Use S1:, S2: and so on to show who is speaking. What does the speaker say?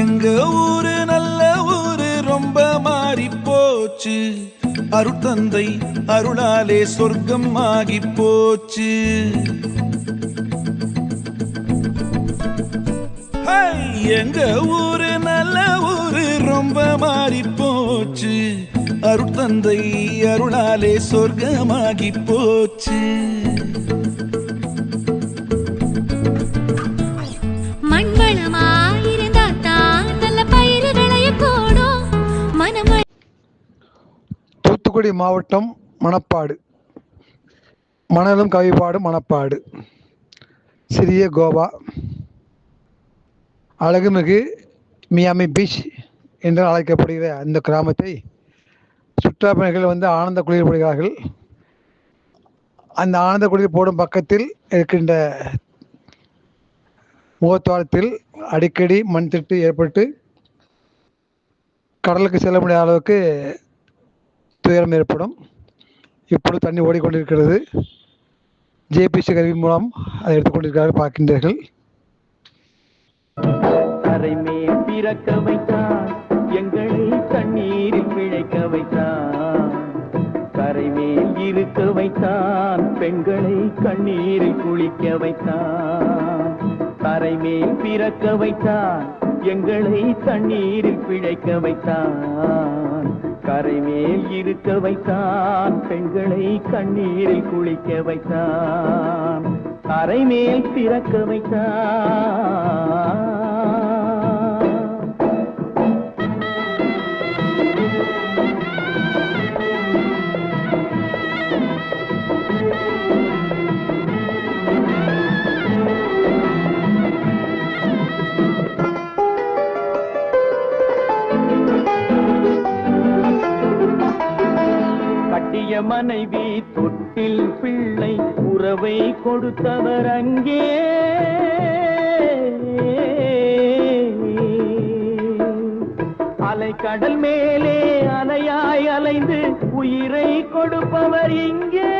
S1: எங்க ஊரு நல்ல ஊரு ரொம்ப மாறி போச்சு அருட்தந்தை அருளாலே சொர்க்கம் ஆகி போச்சு. எங்க ஊரு நல்ல ஊரு ரொம்ப மாறி போச்சு. அருட்தந்தை அருளாலே சொர்க்கமாகி போச்சு.
S2: தூத்துக்குடி மாவட்டம் மணப்பாடு. மணலும் கவிப்பாடு மணப்பாடு. சிறிய கோவா. அழகுமிகு மியாமி பீச் என்று அழைக்கப்படுகிற அந்த கிராமத்தை சுற்றுலா பயணிகள் வந்து ஆனந்த குளிர் போடுகிறார்கள். அந்த ஆனந்த குளிர் போடும் பக்கத்தில் இருக்கின்ற முகத்துவாரத்தில் அடிக்கடி மண் திட்டு ஏற்பட்டு கடலுக்கு செல்ல முடியாத அளவுக்கு துயரம் ஏற்படும். இப்பொழுது தண்ணி ஓடிக்கொண்டிருக்கிறது. ஜேபிசி கருவி மூலம் அதை எடுத்துக்கொண்டிருக்கிறார்கள் பார்க்கின்றீர்கள்.
S3: பிறக்க வைத்தான். எங்களை தண்ணீரில் பிழைக்க வைத்தான். கரை மேல் இருக்க வைத்தான். பெண்களை கண்ணீரில் குளிக்க வைத்தான். கரை மேல் பிறக்க வைத்தான். எங்களை தண்ணீரில் பிழைக்க வைத்தான். கரை மேல் இருக்க வைத்தான் பெண்களை கண்ணீரில் குளிக்க வைத்தான். கரை மேல் திறக்க வைத்தான். மனைவி தொட்டில் பிள்ளை உறவை கொடுத்தவர் அங்கே. அலை கடல் மேலே அலையாய் அலைந்து உயிரை கொடுப்பவர் இங்கே.